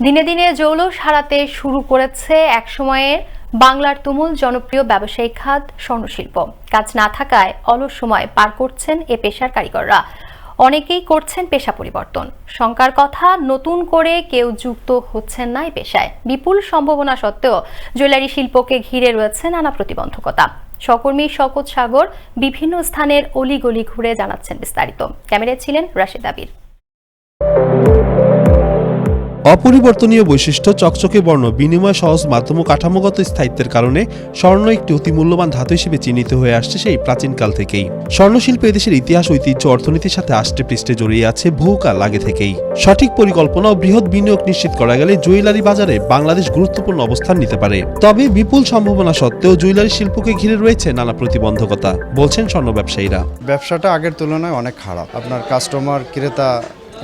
দিনে দিনে জৌলস হারাতে শুরু করেছে এক একসময়ের বাংলার তুমুল জনপ্রিয় ব্যবসায়িক খাত স্বর্ণশিল্প। কাজ না থাকায় অলস সময় পার করছেন এ পেশার কারিগররা। অনেকেই করছেন পেশা পরিবর্তন। শঙ্কার কথা, নতুন করে কেউ যুক্ত হচ্ছেন না এই পেশায়। বিপুল সম্ভাবনা সত্ত্বেও জুয়েলারি শিল্পকে ঘিরে রয়েছে নানা প্রতিবন্ধকতা। সহকর্মী শকত সাগর বিভিন্ন স্থানের অলিগলি ঘুরে জানাচ্ছেন বিস্তারিত। ক্যামেরায় ছিলেন রাশেদ আবির। অপরিবর্তনীয় বৈশিষ্ট্য, চকচকে বর্ণ, বিনিময় সহজ মাধ্যম কাঠামোগত স্থায়িত্বের কারণে স্বর্ণ একটি অতি মূল্যবান ধাতু হিসেবে চিহ্নিত হয়ে আসছে সেই প্রাচীনকাল থেকেই। স্বর্ণশিল্প এদেশের ইতিহাস ঐতিহ্য অর্থনীতির সাথে আষ্টে পৃষ্ঠে জড়িয়ে আছে বহুকাল আগে থেকেই। সঠিক পরিকল্পনা ও বৃহৎ বিনিয়োগ নিশ্চিত করা গেলে জুয়েলারি বাজারে বাংলাদেশ গুরুত্বপূর্ণ অবস্থান নিতে পারে। তবে বিপুল সম্ভাবনা সত্ত্বেও জুয়েলারি শিল্পকে ঘিরে রয়েছে নানা প্রতিবন্ধকতা, বলছেন স্বর্ণ ব্যবসায়ীরা। ব্যবসাটা আগের তুলনায় অনেক খারাপ। আপনার কাস্টমার ক্রেতা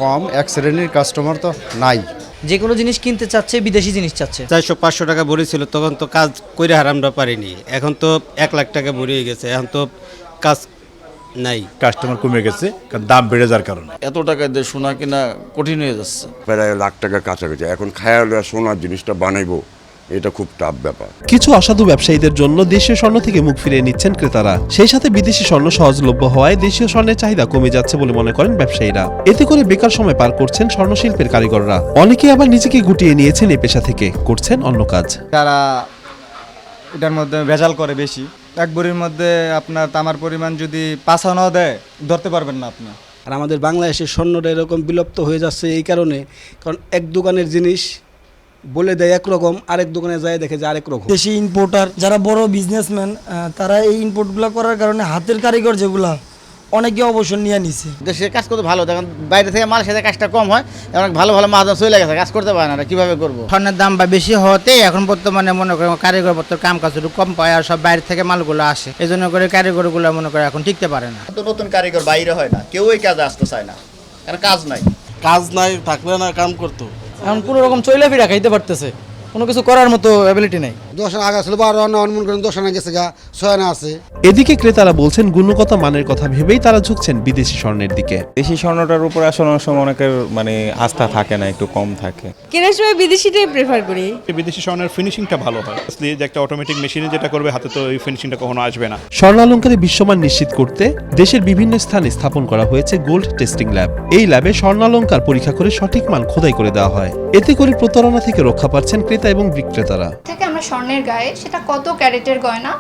কম, এক শ্রেণির কাস্টমার তো নাই। যে কোনো জিনিস কিনতে চাচ্ছে বিদেশি জিনিস চাচ্ছে। চারশো পাঁচশো টাকা ভরি ছিল তখন তো কাজ করে হার আমরা পারিনি। এখন তো এক লাখ টাকা ভরি হয়ে গেছে এখন তো কাজ নাই। কাস্টমার কমে গেছে কারণ দাম বেড়ে যাওয়ার কারণে। এত টাকা দিয়ে সোনা কিনা কঠিন হয়ে যাচ্ছে। প্রায় লাখ টাকা কাছাকাছি। এখন খায়াল সোনার জিনিসটা বানাইবো। এটা খুব টাফ ব্যাপার। কিছু অসাধু ব্যবসায়ীদের জন্য দেশীয় স্বর্ণ থেকে মুখ ফিরিয়ে নিচ্ছেন ক্রেতারা। সেই সাথে বিদেশি স্বর্ণ সহজলভ্য হওয়ায় দেশীয় স্বর্ণের চাহিদা কমে যাচ্ছে বলে মনে করেন ব্যবসায়ীরা। এতে করে বেকার সময় পার করছেন স্বর্ণশিল্পের কারিগররা। অনেকে আবার নিজেকে গুটিয়ে নিয়েছেন এই পেশা থেকে করছেন অন্য কাজ। তারা এটার মধ্যে ভেজাল করে বেশি। এক বড়ির মধ্যে আপনার তামার পরিমাণ যদি পাঁচানো দেয় ধরতে পারবেন না আপনি। আর আমাদের বাংলাদেশের স্বর্ণটা এরকম বিলুপ্ত হয়ে যাচ্ছে এই কারণে কারণ এক দোকানের জিনিস বলে দেয় একরকম আরেক দোকানে যায় দেখে যে আরেক রকম। দেশি ইম্পোর্টার যারা বড় বিজনেসম্যান তারা এই ইম্পোর্টগুলো করার কারণে হাতের কারিগর যেগুলা অনেকে অবসর নিয়ে নিছে। দেশে কাজ করতে ভালো দেখেন বাইরে থেকে মাল সাথে কাজটা কম হয় অনেক ভালো ভালো মাছ চলে গেছে কাজ করতে পারে না কীভাবে করব? স্বর্ণের দাম বা বেশি হতে এখন বর্তমানে মনে করেন কারিগর পত্র কাম কাজ একটু কম পায় আর সব বাইরে থেকে মালগুলো আসে। এই জন্য করে কারিগরগুলো মনে করে এখন টিকতে পারে না। তো নতুন কারিগর বাইরে হয় না কেউ এই কাজে আসতে চায় না কারণ কাজ নাই। কাজ নাই থাকলে না কাম করতো। এখন কোনো রকম চইলা ফিরা খাইতে পারতেছে। কোনো কিছু করার মতো অ্যাবিলিটি নেই। দশ আগা ছিল বারো আনা মনে করেন দশ আনা গেছে গা ছয় আনা আছে। এদিকে ক্রেতারা বলছেন গুণগত মানের কথা ভেবেই তারা ঝুঁকছেন বিদেশি স্বর্ণের দিকে। দেশি স্বর্ণটার উপর আসলে অনেক সময় অনেকের মানে আস্থা থাকে না একটু কম থাকে। কেনার সময় বিদেশিটাই প্রেফার করি? বিদেশি স্বর্ণের ফিনিশিংটা ভালো হয়। যে একটা অটোমেটিক মেশিনে যেটা করবে হাতে তো এই ফিনিশিংটা কখনো আসবে না। স্বর্ণালঙ্কারে বিশ্বমান নিশ্চিত করতে দেশের বিভিন্ন স্থানে স্থাপন করা হয়েছে গোল্ড টেস্টিং ল্যাব। এই ল্যাবে স্বর্ণালঙ্কার পরীক্ষা করে সঠিক মান খোদাই করে দেওয়া হয়। এতে করে প্রতারণা থেকে রক্ষা পাচ্ছেন ক্রেতা এবং বিক্রেতারা। থেকে আমরা স্বর্ণের গায়ে সেটা কত ক্যারেটের গয়না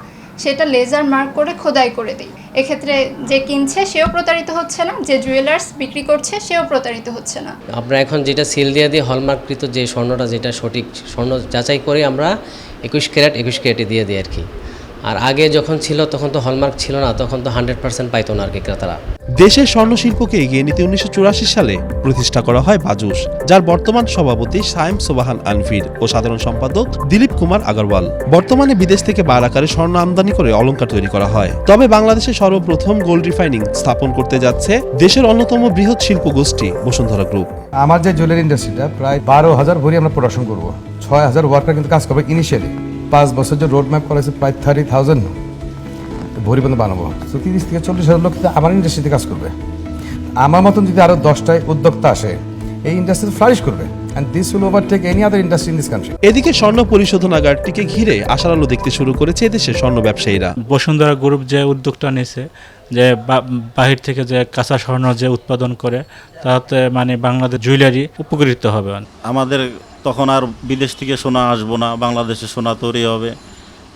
সেটা লেজার মার্ক করে খোদাই করে দিই। এক্ষেত্রে যে কিনছে সেও প্রতারিত হচ্ছে না যে জুয়েলার্স বিক্রি করছে সেও প্রতারিত হচ্ছে না। আমরা এখন যেটা সিল দিয়ে দিয়ে হলমার্ককৃত যে স্বর্ণটা যেটা সঠিক স্বর্ণ যাচাই করে আমরা একুশ ক্যারেট একুশ ক্যারেটে দিয়ে দিই আর কি। আর আগে যখন ছিল তখন তো হলমার্ক ছিল না তখন তো হান্ড্রেড পার্সেন্ট পাইতো না আর কি ক্রেতারা। দেশের স্বর্ণ শিল্পকে এগিয়ে নিতে উনিশশো সালে প্রতিষ্ঠা করা হয় বাজুস যার বর্তমান সভাপতি সায়েম সোবাহান আনফির ও সাধারণ সম্পাদক দিলীপ কুমার আগরওয়াল। বর্তমানে বিদেশ থেকে বার আকারে স্বর্ণ আমদানি করে অলংকার তৈরি করা হয়। তবে বাংলাদেশে সর্বপ্রথম গোল্ড রিফাইনিং স্থাপন করতে যাচ্ছে দেশের অন্যতম বৃহৎ শিল্প গোষ্ঠী বসুন্ধরা গ্রুপ আমার যে জুয়েলারি ইন্ডাস্ট্রিটা প্রায় বারো হাজার ভরি আমরা প্রোডাকশন করব। ছয় হাজার ওয়ার্কার কিন্তু কাজ করবে ইনিশিয়ালি পাঁচ বছর যে রোড ম্যাপ করা হয়েছে প্রায় থার্টি থাউজেন্ড ভরি পর্যন্ত বানাবো। তো তিরিশ থেকে চল্লিশ হাজার লোক আমার ইন্ডাস্ট্রিতে কাজ করবে। আমার মতন যদি আরও দশটায় উদ্যোক্তা আসে, এই ইন্ডাস্ট্রি ফ্লারিশ করবে। And this will overtake any other industry in this country এদিকে স্বর্ণ পরিশোধনাগারটিকে ঘিরে আশার আলো দেখতে শুরু করেছে এদেশের স্বর্ণ ব্যবসায়ীরা। বসুন্ধরা গ্রুপ যে উদ্যোগটা নিয়েছে যে বা- বাহির থেকে যে কাঁচা স্বর্ণ যে উৎপাদন করে তাতে মানে বাংলাদেশ জুয়েলারি উপকৃত হবে। আমাদের তখন আর বিদেশ থেকে সোনা আসব না বাংলাদেশে সোনা তৈরি হবে।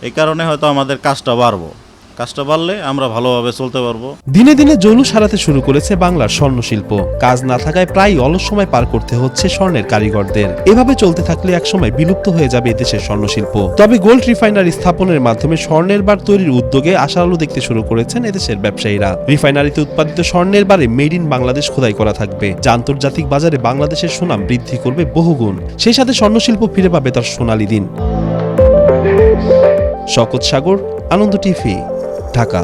এই কারণে হয়তো আমাদের কাজটা বাড়বো। কাজটা বাড়লে আমরা ভালোভাবে চলতে পারব। দিনে দিনে জৌলুস হারাতে শুরু করেছে বাংলার স্বর্ণ শিল্প কাজ না থাকায় প্রায় অলস সময় পার করতে হচ্ছে স্বর্ণের কারিগরদের। এভাবে চলতে থাকলে একসময় বিলুপ্ত হয়ে যাবে এদেশের স্বর্ণ শিল্প তবে গোল্ড রিফাইনারি স্থাপনের মাধ্যমে স্বর্ণের বার তৈরির উদ্যোগে আশা আলো দেখতে শুরু করেছেন এদেশের ব্যবসায়ীরা। রিফাইনারিতে উৎপাদিত স্বর্ণের বারে মেড ইন বাংলাদেশ খোদাই করা থাকবে। যা আন্তর্জাতিক বাজারে বাংলাদেশের সুনাম বৃদ্ধি করবে বহুগুণ। সেই সাথে স্বর্ণ শিল্প ফিরে পাবে তার সোনালী দিন। শকত সাগর, আনন্দ টিভি। ঢাকা।